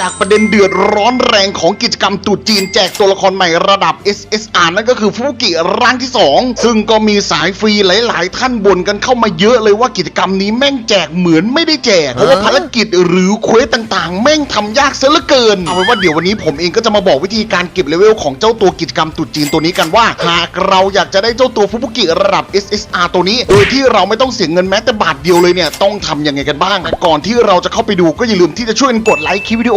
จากประเด็นเดือดร้อนแรงของกิจกรรมตรุษจีนแจกตัวละครใหม่ระดับ SSR นั่นก็คือฟุกิร่างที่ 2 ซึ่งก็มีสายฟรีหลาย ๆ ท่านบ่นกันเข้ามาเยอะเลยว่ากิจกรรมนี้แม่งแจกเหมือนไม่ได้แจก เพราะว่าภารกิจหรือเควสต่าง ๆ แม่งทำยากเสียเหลือเกิน เอาไว้ว่าเดี๋ยววันนี้ผมเองก็จะมาบอกวิธีการเก็บเลเวลของเจ้าตัวกิจกรรมตรุษจีนตัวนี้กันว่า หากเราอยากจะได้เจ้าตัวฟุกิระดับ SSR ตัวนี้โดยที่เราไม่ต้องเสียเงินแม้แต่บาทเดียวเลยเนี่ยต้องทำยังไงกันบ้างแต่ก่อนที่เราจะเข้าไปดูก็อย่าลืมที่จะช่วยกันกดไลค์คลิปวิดีโอ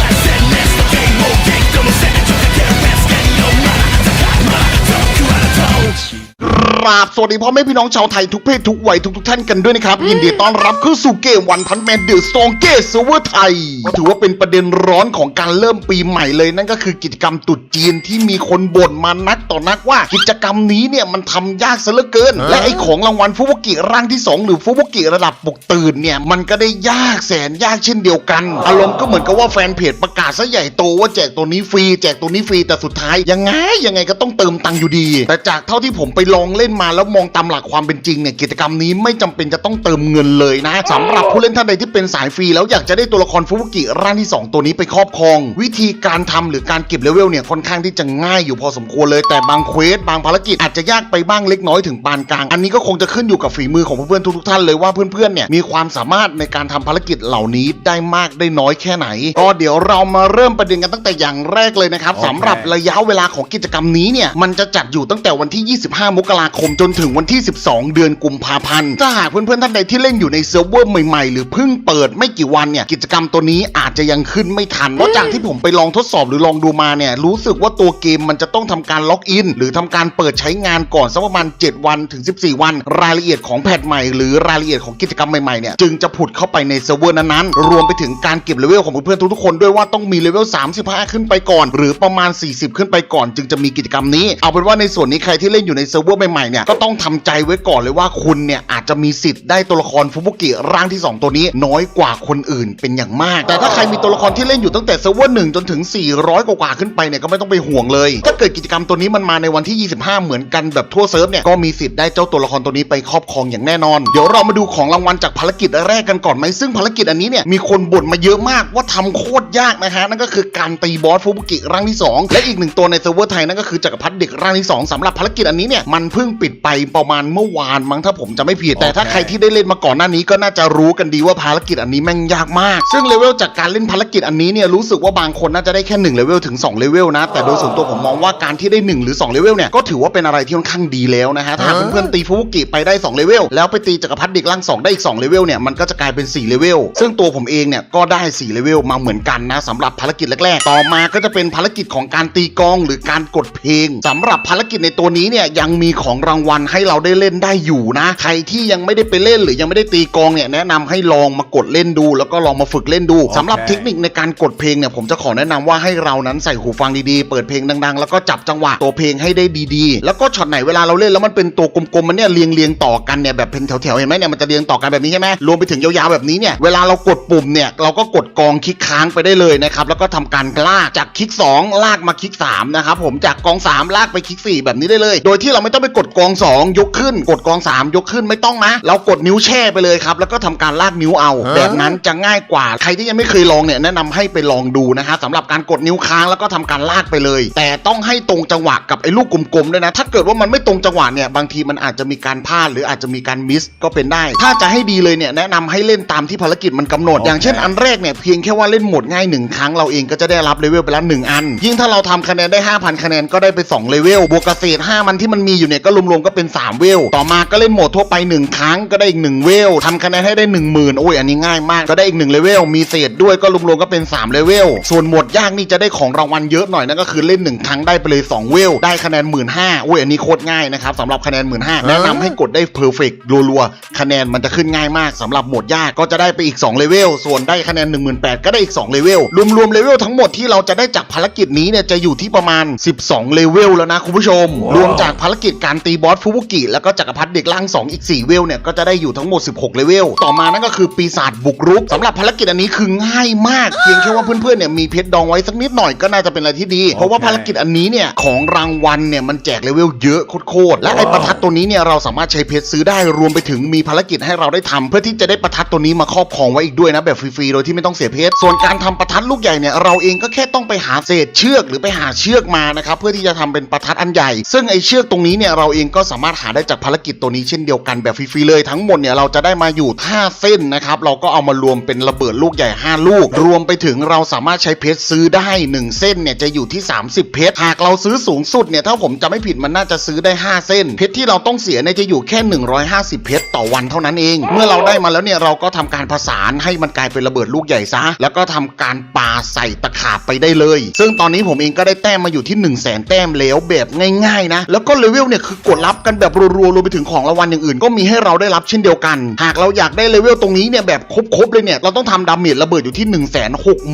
ครับสวัสดีพ่อแม่พี่น้องชาวไทยทุกเพศทุกวัยทุกทุกๆท่านกันด้วยนะครับ ยินดีต้อนรับเข้าสู่เกมวันพันแมนเดอร์สองเกสเซอร์เวอร์ไทยถือว่าเป็นประเด็นร้อนของการเริ่มปีใหม่เลยนั่นก็คือกิจกรรมตรุษจีนที่มีคนบ่นมานักต่อนักว่า กิจกรรมนี้เนี่ยมันทำยากซะเหลือเกิน และไอของรางวัลฟุบกิร่างที่ 2 หรือฟุบกิระดับปลุกตื่นเนี่ยมันก็ได้ยากแสนยากเช่นเดียวกันอารมณ์ก็เหมือนกับว่าแฟนเพจประกาศซะใหญ่โตว่าแจกตัวนี้ฟรีแจกตัวนี้ฟรีแต่สุดท้ายยังไงยังไงก็ต้องเติมตังค์อยู่ดี แต่จากเท่าที่ผมไปลองเล่นมาแล้วมองตามหลักความเป็นจริงเนี่ยกิจกรรมนี้ไม่จำเป็นจะต้องเติมเงินเลยนะสำหรับผู้เล่นท่านใดที่เป็นสายฟรีแล้วอยากจะได้ตัวละครฟุบุกิร่างที่ 2 ตัวนี้ไปครอบครอง วิธีการทำหรือการเก็บเลเวลเนี่ยค่อนข้างที่จะง่ายอยู่พอสมควรเลยแต่บางเควสบางภารกิจอาจจะยากไปบ้างเล็กน้อยถึงปานกลาง อันนี้ก็คงจะขึ้นอยู่กับฝีมือของเพื่อนๆทุกๆท่านเลยว่าเพื่อนๆเนี่ยมีความสามารถในการทำภารกิจเหล่านี้ได้มากได้น้อยแค่ไหน ก็เดี๋ยวเรามาเริ่มประเด็นกันตั้งแต่อย่างแรกเลยนะครับสำหรับระยะเวลาของกิจกรรมนี้เนี่ยมันจะจัดอยู่ตั้งแต่วันที่ 25 มกราคมจนถึงวันที่ 12 เดือนกุมภาพันธ์ถ้าหากเพื่อนๆท่านใดที่เล่นอยู่ในเซิร์ฟเวอร์ใหม่ๆ หรือเพิ่งเปิดไม่กี่วันเนี่ยกิจกรรมตัวนี้อาจจะยังขึ้นไม่ทันเพราะจากที่ผมไปลองทดสอบหรือลองดูมาเนี่ยรู้สึกว่าตัวเกมมันจะต้องทำการล็อกอินหรือทำการเปิดใช้งานก่อนสักประมาณ 7 วันถึง 14 วัน รายละเอียดของแพทใหม่ หรือรายละเอียดของกิจกรรมใหม่ๆเนี่ยจึงจะผุดเข้าไปในเซิร์ฟเวอร์นั้นๆรวมไปถึงการเก็บเลเวลของเพื่อนๆทุกๆคนด้วยว่าต้องมีเลเวล 35 ขึ้นไปก่อน หรือประมาณ 40 ขึ้นไปก่อน จึงจะมีกิจกรรมนี้ เอาเป็นว่าในส่วนนี้ใครที่เล่นอยู่ในเซิร์ฟเวอร์ใหม่ๆเนี่ยก็ต้องทำใจไว้ก่อนเลยว่าคุณเนี่ยอาจจะมีสิทธิ์ได้ตัวละครฟุบุกิร่างที่ 2 ตัวนี้ น้อยกว่าคนอื่นเป็นอย่างมาก แต่ถ้าใครมีตัวละครที่เล่นอยู่ตั้งแต่เซิร์ฟเวอร์หนึ่งจนถึง 400 กว่าๆขึ้นไปเนี่ยก็ไม่ต้องไปห่วงเลย ถ้าเกิดกิจกรรมตัวนี้มันมาในวันที่ 25 เหมือนกันแบบทั่วเซิร์ฟเนี่ยก็มีสิทธิ์ได้เจ้าตัวละครตัวนี้ไปครอบครองอย่างแน่นอน เดี๋ยวเรามาดูของรางวัลจากภารกิจแรกกันก่อนไหมซึ่งภารกิจอันนี้เนี่ยมีคนบ่นมาเยอะมากว่าทำโคตรยากนะฮะนั่นก็คือการตีบอสฟุบุกิร่างที่ 2 และอีกหนึ่งตัวในเซิร์ฟเวอร์ไทยนั่นก็คือจักรพรรดิเด็กร่างที่ 2สำหรับภารกิจอันนี้เนี่ยมันเพิ่งปิดไปประมาณเมื่อวานมั้งถ้าผมจะไม่ผิดแต่ถ้าใครที่ได้เล่นมาก่อนหน้านี้ก็น่าจะรู้กันดีว่าภารกิจอันนี้แม่งยากมาก ซึ่งเลเวลจากการเล่นภารกิจอันนี้เนี่ยรู้สึกว่าบางคนน่าจะได้แค่1เลเวลถึง2เลเวลนะแต่โดยส่วนตัวผมมองว่าการที่ได้ 1 หรือ2เลเวลเนี่ยก็ถือว่าเป็นอะไรที่ค่อนข้างดีแล้วนะฮะถ้าหากเพื่อนๆตีฟุบุกิไปได้2เลเวลแล้วไปตีจักรพรรดิเด็กร่าง2ได้อีก2เลเวลเนี่ยมันก็จะกลายเป็น4เลเวลซึ่งตัวผมเองเนี่ยก็ได้4เลเวลมาเหมือนกันนะสำหรับภารกิจแรกๆ ต่อมาก็จะเป็นภารกิจของการตีกลองหรือการกดเพลงสำหรับภารกิจในตัวนี้เนี่ยยังมีของรางวัลให้เราได้เล่นได้อยู่นะ ใครที่ยังไม่ได้ไปเล่นหรือยังไม่ได้ตีกลองเนี่ยแนะนำให้ลองมากดเล่นดู แล้วก็ลองมาฝึกเล่นดูสำหรับเทคนิคในการกดเพลงเนี่ยผมจะขอแนะนำว่าให้เรานั้นใส่หูฟังดีๆ เปิดเพลงดังๆ แล้วก็จับจังหวะตัวเพลงให้ได้ดีๆ แล้วก็ช็อตไหนเวลาเราเล่นแล้วมันเป็นตัวกลมๆมันเนี่ยเรียงเรียงๆต่อกันเนี่ยแบบเป็นแถวๆเห็นไหมเนี่ยมันจะเรียงต่อกันแบบนี้ใช่ไหมรวมไปถึงยาวๆแบบนี้เนี่ยเวลาเรากดปุ่มเนี่ยเราก็กดกองคลิกค้างไปได้เลยนะครับแล้วก็ทำการลากจากคลิก 2 ลากมาคลิก3นะครับผมจากกอง 3 ลากไปคลิก 4 แบบนี้ได้เลย โดยที่เราไม่ต้องไปกดกอง2ยกขึ้น กดกอง3ยกขึ้นไม่ต้องนะ เรากดนิ้วแช่ไปเลยครับ แล้วก็ทำการลากนิ้วเอา แบบนั้นจะง่ายกว่า ใครที่ยังไม่เคยลองเนี่ยแนะนำให้ไปลองดูนะฮะสำหรับการกดนิ้วค้างแล้วก็ทำการลากไปเลย แต่ต้องให้ตรงจังหวะกับไอ้ลูกกลมๆด้วยนะ ถ้าเกิดว่ามันไม่ตรงจังหวะเนี่ยบางทีมันอาจจะมีการพลาดหรืออาจจะมีการมิสก็เป็นได้ ถ้าจะให้ดีเลยเนี่ยแนะนำให้เล่นตามที่ภารกิจมันกำหนด อย่างเช่นอันแรกเนี่ยเพียงแค่ว่าเล่นโหมดง่ายหนึ่งครั้งเราเองก็จะได้รับเลเวลไปแล้วหนึ่งอัน ยิ่งถ้าเราทำคะแนนได้ 5,000 คะแนนก็ได้ไป2เลเวลบวกเกษตร5มันที่มันมีอยู่เนี่ยก็รวมๆก็เป็น 3 เวล ต่อมาก็เล่นโหมดทั่วไป 1 ครั้งก็ได้อีก 1 เวลทำคะแนนให้ได้ 1 0,000 โอ้ยอันนี้ง่ายมากก็ได้อีก1เลเวลมีเศษด้วยก็รวมๆก็เป็น 3 เลเวล ส่วนโหมดยากนี่จะได้ของรางวัลเยอะหน่อยนั่นก็คือเล่น 1 ครั้งได้ไปเลย 2 เวล ได้คะแนน 1 5ื่นโอ้ยอันนี้โคตรง่ายนะครับสำหรับคะแนน 1 5ื่นแนะนำให้กดได้เพอร์เฟกต์รัวๆคะแนนมันจะขึ้นง่ายมากสำหรับโหมดยากก็จะได้ไปอีก 2 เลเวล ส่วนได้คะแนน 1 8 0 0 0ก็ได้อีก 2 เลเวล รวมๆ เลเวลทั้งหมดที่เราจะได้จากภารกิจนี้เนี่ยจะอยู่ที่ประมาณ 12 เลเวลแล้วนะคุณผู้ชม รวมจากภารกิจการตีตีบอสฟูบุกิแล้วก็จักรพรรดิเด็กล่าง 2 อีก 4 เวลเนี่ยก็จะได้อยู่ทั้งหมด 16 เลเวล ต่อมานั่นก็คือปีศาจบุกรุกสำหรับภารกิจอันนี้คือง่ายมาก เพียงแค่ว่าเพื่อนๆเนี่ยมีเพชรดองไว้สักนิดหน่อยก็น่าจะเป็นอะไรที่ดี เพราะว่าภารกิจอันนี้เนี่ยของรางวัลเนี่ยมันแจกเลเวลเยอะโคตรๆและไอ้ประทัดตัวนี้เนี่ยเราสามารถใช้เพชรซื้อได้รวมไปถึงมีภารกิจให้เราได้ทำเพื่อที่จะได้ประทัดตัวนี้มาครอบครองไว้อีกด้วยนะแบบฟรีๆโดยที่ไม่ต้องเสียเพชรส่วนการทำประทัดลูกใหญ่เนี่ยเราเองก็แค่ต้องไปหาเศษเชือกหรือไปหาเชือกมานะครับเพื่อที่จะทำเป็นประทัดอันใหญ่ ซึ่งไอ้เชือกตรงนี้เนี่ยเราเองก็สามารถหาได้จากภารกิจตัวนี้เช่นเดียวกันแบบฟรีๆเลยทั้งหมดเนี่ยเราจะได้มาอยู่ 5 เส้นนะครับ เราก็เอามารวมเป็นระเบิดลูกใหญ่ 5 ลูก รวมไปถึงเราสามารถใช้เพชรซื้อได้ 1 เส้นเนี่ยจะอยู่ที่ 30 เพชรหากเราซื้อสูงสุดเนี่ยถ้าผมจำไม่ผิดมันน่าจะซื้อได้ 5 เส้น เพชรที่เราต้องเสียเนี่ยจะอยู่แค่ 150 เพชรต่อวันเท่านั้นเอง เมื่อเราได้มาแล้วเนี่ยเราก็ทำการผสานให้มันกลายเป็นระเบิดลูกใหญ่ซะแล้วก็ทำการปาใส่ตะขาบไปได้เลย ซึ่งตอนนี้ผมเองก็ได้แต้มมาอยู่ที่ 1 0 0 0 0แสนแต้มแล้วแบบง่ายๆนะแล้วก็เลเวลเนี่ยคือกดรับกันแบบรัวๆรวมไปถึงของรางวัลอย่างอื่น ก็มีให้เราได้รับเช่นเดียวกัน หากเราอยากได้เลเวลตรงนี้เนี่ยแบบครบๆเลยเนี่ยเราต้องทำดาเมจระเบิดอยู่ที่ 1 6 0 0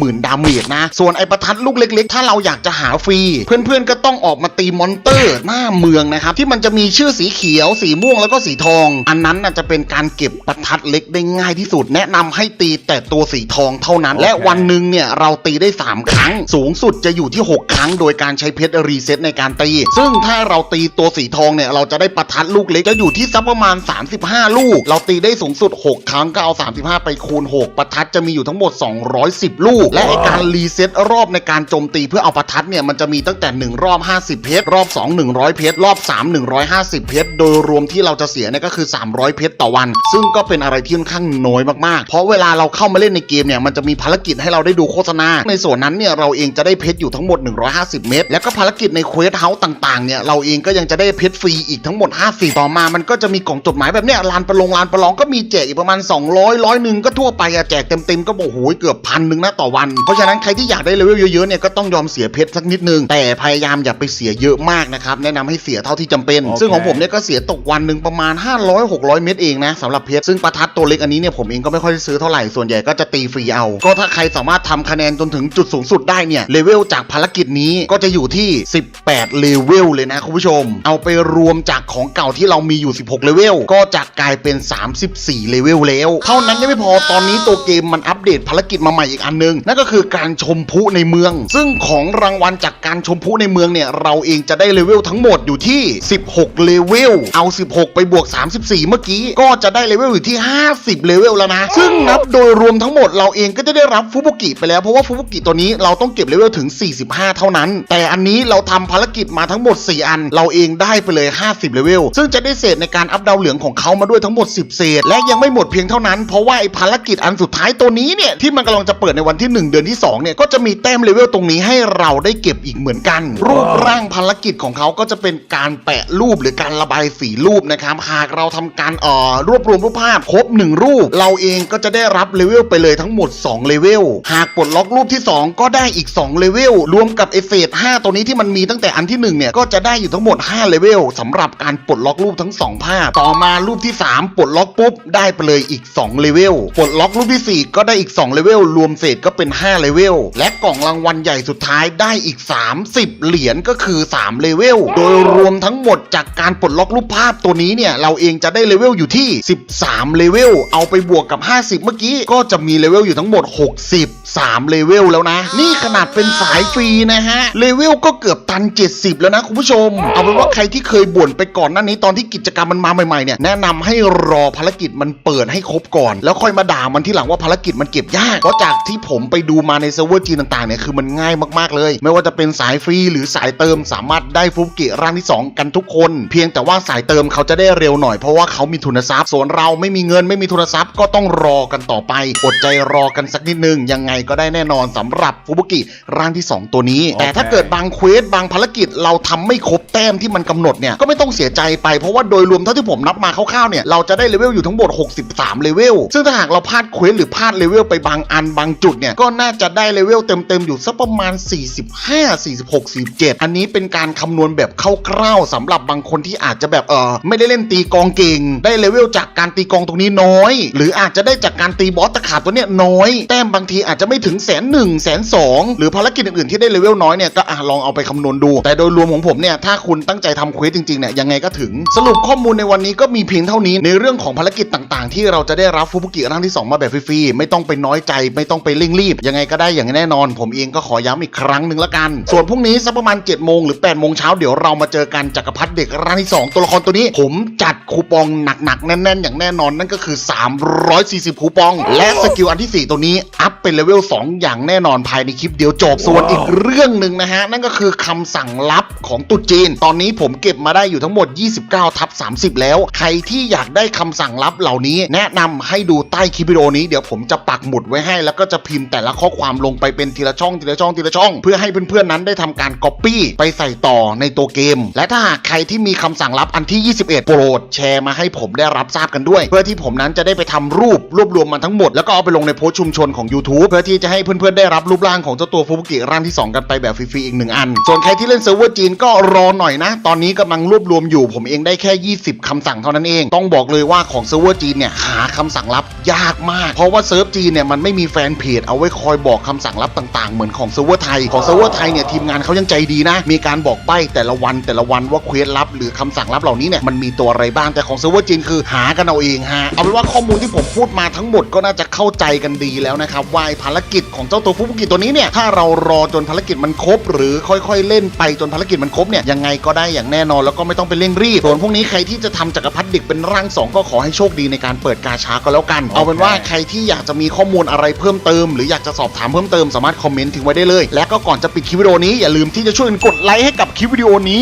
0 0 ดาเมจนะ ส่วนไอประทัดลูกเล็ก ๆ ถ้าเราอยากจะหาฟรี เพื่อนๆก็ต้องออกมาตีมอนเตอร์หน้าเมืองนะครับที่มันจะมีชื่อสีเขียว สีม่วงแล้วก็สีทอง อันนั้นน่ะจะเป็นการเก็บประทัดเล็กได้ง่ายที่สุด แนะนำให้ตีแต่ตัวสีทองเท่านั้น และวันหนึ่งเนี่ยเราตีได้ 3 ครั้ง สูงสุดจะอยู่ที่ 6 ครั้ง โดยการใช้เพชรรีเซ็ตในการตี ซึ่งถ้าเราตีตัวสีทองเนี่ยเราจะได้ประทัดลูกเล็กจะอยู่ที่สักประมาณ 35 ลูก เราตีได้สูงสุด 6 ครั้งก็เอา 35 ไปคูณ 6 ประทัดจะมีอยู่ทั้งหมด 210 ลูก และไอการรีเซ็ตรอบในการโจมตีเพื่อเอาประทัดเนี่ยมันจะมีตั้งแต่ 1 รอบ 50 เพชร รอบ 2 100 เพชร รอบ 3 150 เพชร โดยรวมที่เราจะเสียเนี่ยก็คือ 300 เพชรต่อวัน ซึ่งก็เป็นอะไรที่ค่อนข้างน้อยมากๆ เพราะเวลาเราเข้ามาเล่นในเกมเนี่ยมันจะมีภารกิจให้เราได้ดูโฆษณา ในส่วนนั้นเนี่ยเราเองจะได้เพชรอยู่ทั้งหมด 150 เม็ด แล้วก็ภารกิจในเควสเฮาส์ต่างๆเนี่ยเราเองก็ยังจะได้เพชรฟรีอีกทั้งหมด 50 ต่อมา มันก็จะมีกล่องจดหมายแบบเนี้ยลานประลงลานประลองก็มีแจกอีกประมาณ 200ร้อยหนึ่งก็ทั่วไปอะแจกเต็มๆก็บอกโอ้โหเกือบพันหนึ่งนะต่อวัน เพราะฉะนั้นใครที่อยากได้เลเวลเยอะๆเนี่ยก็ต้องยอมเสียเพชรสักนิดนึง แต่พยายามอย่าไปเสียเยอะมากนะครับแนะนำให้เสียเท่าที่จำเป็นโอเคซึ่งของผมเนี่ยก็เสียตกวันหนึ่งประมาณ 500-600 เม็ดเองนะสำหรับเพชรซึ่งประทัดตัวเล็กอันนี้เนี่ยผมเองก็ไม่ค่อยได้ซื้อเท่าไหร่ส่วนใหญ่ก็จะตีฟรีเอา ก็ถ้าใครสามารถทำคะแนนจนถึงจุดสูงสุดได้เนี่ยเลเวลจากภารกิจนี้ก็จะอยู่ที่ 18เลเวลเลยนะคุณผู้ชม เอาไปรววมจากของเก่าที่เรามีอยู่ 16 เลเวล ก็จะกลายเป็น 34 เลเวลแล้ว เท่านั้นยังไม่พอ ตอนนี้ตัวเกมมันอัปเดตภารกิจมาใหม่อีกอันนึง นั่นก็คือการชมพุในเมือง ซึ่งของรางวัลจากการชมพุในเมืองเนี่ย เราเองจะได้เลเวลทั้งหมดอยู่ที่ 16 เลเวล เอา 16 ไปบวก 34 เมื่อกี้ ก็จะได้เลเวลอยู่ที่ 50 เลเวลแล้วนะ ซึ่งนับโดยรวมทั้งหมดเราเองก็จะได้รับฟุบุกิไปแล้ว เพราะว่าฟุบุกิตัวนี้เราต้องเก็บเลเวลถึง 45 เท่านั้น แต่อันนี้เราทำภารกิจมาทั้งหมด 4 อัน เราเองได้ไปเลย50เลเวลซึ่งจะได้เศษในการอัพดาวเหลืองของเขามาด้วยทั้งหมด 10 เศษ และยังไม่หมดเพียงเท่านั้น เพราะว่าไอ้ภารกิจอันสุดท้ายตัวนี้เนี่ยที่มันกำลังจะเปิดในวันที่ 1 เดือนที่2เนี่ยก็จะมีแต้มเลเวลตรงนี้ให้เราได้เก็บอีกเหมือนกัน รูปร่างภารกิจของเขาก็จะเป็นการแปะรูปหรือการระบายสีรูปนะครับหากเราทำการเอ่อรวบรวมรูปภาพครบ 1 รูป เราเองก็จะได้รับเลเวลไปเลยทั้งหมด 2 เลเวลหาก ปลดล็อกรูปที่ 2 ก็ได้อีก2เลเวลรวมกับเอฟเฟก5ตัวนี้ที่มันมีตั้งแต่อันที่ 1 เนี่ย ก็จะได้อยู่ทั้งหมด5เลเวลสำหรับการปลดล็อกรูปทั้ง 2 ภาพ ต่อมารูปที่ 3 ปลดล็อกปุ๊บ ได้ไปเลยอีก2เลเวลปลดล็อกรูปที่ 4 ก็ได้อีก2เลเวลรวมเศษก็เป็น5เลเวลและกล่องรางวัลใหญ่สุดท้ายได้อีก 30 เหรียญก็คือ3เลเวลโดยรวมทั้งหมด จากการปลดล็อกรูปภาพตัวนี้เนี่ย เราเองจะได้เลเวลอยู่ที่ 13 เลเวล เอาไปบวกกับ 50 เมื่อกี้ ก็จะมีเลเวลอยู่ทั้งหมด 63 เลเวลแล้วนะ นี่ขนาดเป็นสายฟรีนะฮะ เลเวลก็เกือบตัน 70 แล้วนะคุณผู้ชม เอาเป็นว่าใครที่เคยบ่นไปก่อนหน้านี้ตอนที่กิจกรรมมันมาใหม่ๆเนี่ยแนะนำให้รอภารกิจมันเปิดให้ครบก่อน แล้วค่อยมาด่ามันที่หลังว่าภารกิจมันเก็บยากเพราะจากที่ผมไปดูมาในเซิร์ฟเวอร์จีนต่างๆเนี่ยคือมันง่ายมากๆเลย ไม่ว่าจะเป็นสายฟรีหรือสายเติมสามารถได้ฟุบกิร่างที่ 2 กันทุกคนเพียงแต่ว่าสายเติมเขาจะได้เร็วหน่อยเพราะว่าเขามีทุนทรัพย์ ส่วนเราไม่มีเงินไม่มีทุนทรัพย์ก็ต้องรอกันต่อไป อดใจรอกันสักนิดนึง ยังไงก็ได้แน่นอนสำหรับฟุบุกิร่างที่ 2 ตัวนี้ แต่ถ้าเกิดบางเควสบางภารกิจเราทำไม่ครบแต้มที่มันกำหนดเนี่ยก็ไม่ต้องเสียใจไปเพราะว่าโดยรวมเท่าที่ผมนับมาคร่าวๆเนี่ยเราจะได้เลเวลอยู่ทั้งหมด 63 เลเวล ซึ่งถ้าหากเราพลาดเควสหรือพลาดเลเวลไปบางอันบางจุดเนี่ยก็น่าจะได้เลเวลเต็มๆอยู่สักประมาณ 45 46 47 อันนี้เป็นการคำนวณแบบคร่าวๆสำหรับบบางคนที่อาจจะแบบเออไม่ได้เล่นตีกองเก่ง ได้เลเวลจากการตีกองตรงนี้น้อย หรืออาจจะได้จากการตีบอสตะขาบตัวเนี้ยน้อย แต้มบางทีอาจจะไม่ถึงแสนหนึ่งแสนสองหรือภารกิจอื่นๆที่ได้เลเวลน้อยเนี่ยก็อะลองเอาไปคำนวณดู แต่โดยรวมของผมเนี่ยถ้าคุณตั้งใจทำเควสจริงๆเนี่ยยังไงก็ถึงสรุปข้อมูลในวันนี้ก็มีเพียงเท่านี้ในเรื่องของภารกิจต่างๆ ที่เราจะได้รับฟูบุกิร่างที่ 2 มาแบบฟรีๆไม่ต้องไปน้อยใจ ไม่ต้องไปเร่งรีบ ยังไงก็ได้อย่างแน่นอน ผมเองก็ขอย้ำอีกครั้งหนึ่งละกัน ส่วนพรุ่งนี้สักประมาณ7จ็ดโมงหรือ8ปดโมงเช้าเดี๋ยวเรามาเจอกันจักรพรรดิเด็กร่างที่ 2 ตัวละครตัวนี้ ผมจัดคูปองหนักๆ แน่นๆ อย่างแน่นอนนั่นก็คือ 340 คูปอง และสกิลอันที่ 4 ตัวนี้ อัพเป็นเลเวล 2 อย่างแน่นอนภายในคลิปเดียวจบ ส่วนอีกเรื่องหนึ่งนะฮะ นั่นก็คือคำสั่งลับของตุ๊จีน ตอนนี้ผมเก็บมาได้อยู่ทั้งหมด 29 ทับ 30 แล้ว ใครที่อยากได้คำสั่งลับเหล่านี้ แนะนำให้ดูใต้คลิปวิดีโอนี้เดี๋ยวผมจะปักหมุดไว้ให้ แล้วก็จะพิมพ์แต่ละข้อความลงไปเป็นทีละช่องทีละช่องทีละช่อง เพื่อให้เพื่อนๆนั้นได้ทำการก๊อปปี้ไปใส่ต่อในตัวเกม และถ้าหากใครที่มีคำสั่งลับอันที่ 21 โปรดแชร์มาให้ผมได้รับทราบกันด้วย เพื่อที่ผมนั้นจะได้ไปทำรูปรวบรวมมันทั้งหมด แล้วก็เอาไปลงในโพสต์ชุมชนของ YouTube เพื่อที่จะให้เพื่อนๆได้รับรูปร่างของเจ้าตัวฟูบุกิร่างที่ 2 กันไปแบบฟรีๆอีกหนึ่งอัน ส่วนใครที่เล่นเซิร์ฟเวอร์จีนก็รอหน่อยนะ ตอนนี้กำลังรวบรวมอยู่ผมเองได้แค่ 20คำสั่งเท่านั้นเอง ต้องบอกเลยว่าของเซิร์ฟเวอร์จีนเนี่ยหาคำสั่งลับยากมาก เพราะว่าเซิร์ฟจีนเนี่ยมันไม่มีแฟนเพจเอาไว้คอยบอกคำสั่งลับต่างๆ เหมือนของเซิร์ฟเวอร์ไทยของเซิร์ฟเวอร์ไทยเนี่ยทีมงานเขายังใจดีนะ มีการบอกใบ้แต่ละวันแต่ละวันว่าเควสลับ หรือคำสั่งลับเหล่านี้เนี่ยมันมีตัวอะไรบ้างแต่ของเซิร์ฟเวอร์จีนคือหากันเอาเองฮะเอาเป็นว่าข้อมูลที่ผมพูดมาทั้งหมดก็น่าจะเข้าใจกันดีแล้วนะครับว่าภารกิจของเจ้าตัวฟุบุกิตัวนี้เนี่ยถ้าเรารอจนภารกิจมันครบ หรือค่อยๆ เล่นไปจนภารกิจมันครบเนี่ยยังไงก็ได้อย่างแน่นอนแล้วก็ไม่ต้องไปเร่งรีบส่วนพวกนี้ใครที่จะทำจักรพรรดิเด็กเป็นร่างสองก็ขอให้โชคดีในการเปิดกาชาก็แล้วกัน เอาเป็นว่าใครที่อยากจะมีข้อมูลอะไรเพิ่มเติม หรืออยากจะสอบถามเพิ่มเติมสามารถคอมเมนต์ทิ้งไว้ได้เลย และก็ก่อนจะปิดคลิปวิดีโอนี้อย่าลืมที่จะช่วยกดไลค์ให้กับคลิปวิดีโอนี้